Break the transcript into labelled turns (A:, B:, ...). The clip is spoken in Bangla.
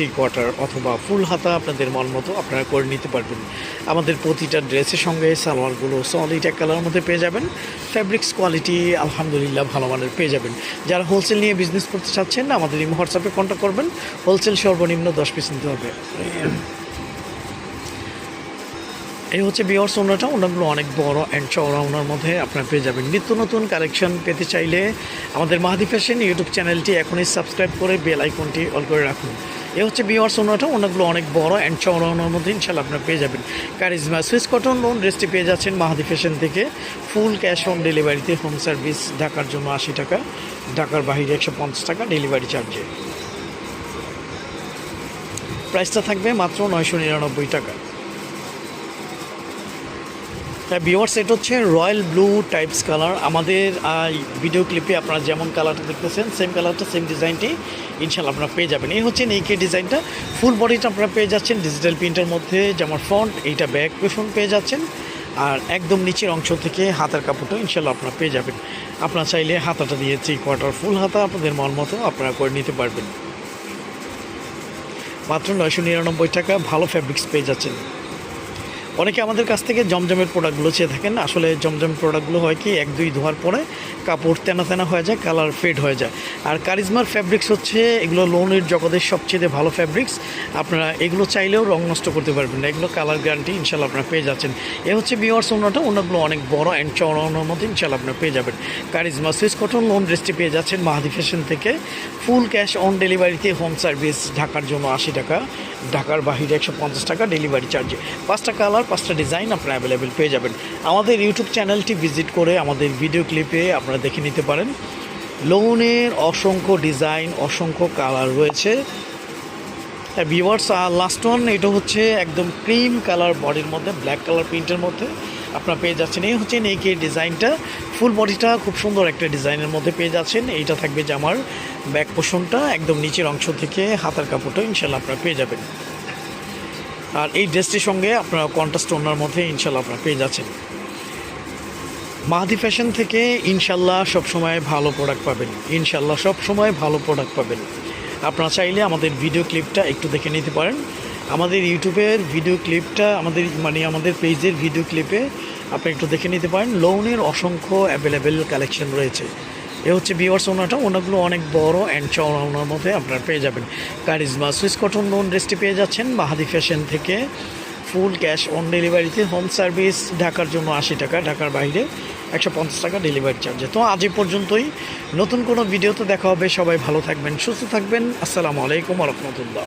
A: থ্রি কোয়ার্টার অথবা ফুল হাতা আপনাদের মন মতো আপনারা করে নিতে পারবেন। আমাদের প্রতিটা ড্রেসের সঙ্গে সালোয়ারগুলো সলিড এক কালারের মধ্যে পেয়ে যাবেন। ফ্যাব্রিক্স কোয়ালিটি আলহামদুলিল্লাহ ভালো মানের পেয়ে যাবেন। যারা হোলসেল নিয়ে বিজনেস করতে চাচ্ছেন, আমাদের এই হোয়াটসঅ্যাপে কন্ট্যাক্ট করবেন। হোলসেল সর্বনিম্ন দশ পিস নিতে হবে। এই হচ্ছে বিয়ার্স ওনারটা ওনাগুলো অনেক বড় অ্যান্ড চওড়া ওনার মধ্যে আপনারা পেয়ে যাবেন। নিত্য নতুন কালেকশন পেতে চাইলে আমাদের মাহাদি ফ্যাশন ইউটিউব চ্যানেলটি এখনই সাবস্ক্রাইব করে বেল আইকনটি অল করে রাখুন। এ হচ্ছে বিমার সোনাটা ওনাগুলো অনেক বড় অ্যান্ড চওড়া ওনার মধ্যে ইনশাল্লাহ আপনারা পেয়ে যাবেন। কারিজমা সুইস কটন লোন ড্রেসটি পেয়ে যাচ্ছেন মাহাদি ফ্যাশন থেকে। ফুল ক্যাশ অন ডেলিভারিতে হোম সার্ভিস ঢাকার জন্য আশি টাকা, ঢাকার বাহিরে একশো পঞ্চাশ টাকা ডেলিভারি চার্জে প্রাইসটা থাকবে মাত্র নয়শো নিরানব্বই টাকা। বিওয়ার্স এটা হচ্ছে রয়্যাল ব্লু টাইপস কালার। আমাদের ভিডিও ক্লিপে আপনারা যেমন কালারটা দেখতেছেন সেম কালারটা সেম ডিজাইনটি ইনশাল্লাহ আপনারা পেয়ে যাবেন। এই হচ্ছে নেইকে ডিজাইনটা ফুল বডিটা আপনারা পেয়ে যাচ্ছেন ডিজিটাল প্রিন্টের মধ্যে, যেমন ফ্রন্ট এইটা ব্যাক পেশন পেয়ে যাচ্ছেন। আর একদম নিচের অংশ থেকে হাতার কাপড়টা ইনশাল্লাহ আপনারা পেয়ে যাবেন। আপনারা চাইলে হাতাটা দিয়ে থ্রি কোয়ার্টার ফুল হাতা আপনাদের মন মতো আপনারা করে নিতে পারবেন। মাত্র নয়শো নিরানব্বই টাকা, ভালো ফ্যাব্রিক্স পেয়ে যাচ্ছেন। অনেকে আমাদের কাছ থেকে জমজমের প্রোডাক্টগুলো চেয়ে থাকেন। আসলে জমজম প্রোডাক্টগুলো হয় কি, এক, দুই ধোয়ার পরে কাপড় তেনা তেনা হয়ে যায় কালার ফেড হয়ে যায়। আর কারিজমার ফ্যাব্রিক্স হচ্ছে, এগুলো লোনের জগতের সবচেয়ে ভালো ফ্যাব্রিক্স আপনারা এগুলো চাইলেও রং নষ্ট করতে পারবেন না। এগুলো কালার গ্যারান্টি ইনশাল্লাহ আপনারা পেয়ে যাচ্ছেন। এ হচ্ছে বিওয়ার্স ওনাটা ওনাগুলো অনেক বড় অ্যান্ড চওড়া ওনার মধ্যে ইনশাল্লাহ আপনারা পেয়ে যাবেন। কারিজমা সুইস কটন লোন ড্রেসটি পেয়ে যাচ্ছেন মাহাদি ফ্যাশন থেকে। ফুল ক্যাশ অন ডেলিভারিতে হোম সার্ভিস ঢাকার জন্য আশি টাকা, ঢাকার বাহিরে একশো পঞ্চাশ টাকা ডেলিভারি চার্জে পাঁচটা কালার পাঁচটা ডিজাইন আপনারা অ্যাভেলেবেল পেয়ে যাবেন। আমাদের ইউটিউব চ্যানেলটি ভিজিট করে আমাদের ভিডিও ক্লিপে আপনারা দেখে নিতে পারেন। লোনের অসংখ্য ডিজাইন অসংখ্য কালার রয়েছে। হ্যাঁ ভিওয়ার্স লাস্ট ওয়ান এটা হচ্ছে একদম ক্রিম কালার বডির মধ্যে ব্ল্যাক কালার প্রিন্টের মধ্যে আপনারা পেয়ে যাচ্ছেন। এই হচ্ছে নেকের ডিজাইনটা ফুল বডিটা খুব সুন্দর একটা ডিজাইনের মধ্যে পেয়ে যাচ্ছেন। এইটা থাকবে যে আমার ব্যাক পোষণটা একদম নিচের অংশ থেকে হাতার কাপড়টা ইনশাল্লাহ আপনারা পেয়ে যাবেন। আর এই ড্রেসটির সঙ্গে আপনারা কন্ট্রাস্ট ওনার মধ্যে ইনশাল্লাহ আপনারা পেয়ে যাচ্ছেন। মাহাদি ফ্যাশন থেকে ইনশাল্লাহ সবসময় ভালো প্রোডাক্ট পাবেন। ইনশাল্লাহ সবসময় ভালো প্রোডাক্ট পাবেন। আপনারা চাইলে আমাদের ভিডিও ক্লিপটা একটু দেখে নিতে পারেন। আমাদের ইউটিউবের ভিডিও ক্লিপটা আমাদের মানে আমাদের পেজের ভিডিও ক্লিপে আপনি একটু দেখে নিতে পারেন। লোনের অসংখ্য অ্যাভেলেবেল কালেকশন রয়েছে। এ হচ্ছে বিওয়ার্স ওনাটা, ওনাগুলো অনেক বড় অ্যান্ড চওড়া, ওনার মধ্যে আপনারা পেয়ে যাবেন। কারিজমা, সুইস কটন লোন ড্রেসটি পেয়ে যাচ্ছেন, মাহাদি ফ্যাশন থেকে ফুল ক্যাশ অন ডেলিভারিতে হোম সার্ভিস ঢাকার জন্য আশি টাকা, ঢাকার বাইরে একশো পঞ্চাশ টাকা ডেলিভারি চার্জে তো আজ পর্যন্তই, নতুন কোনো ভিডিও তো দেখা হবে, সবাই ভালো থাকবেন, সুস্থ থাকবেন, আসসালামু আলাইকুম রহমতুল্লাহ।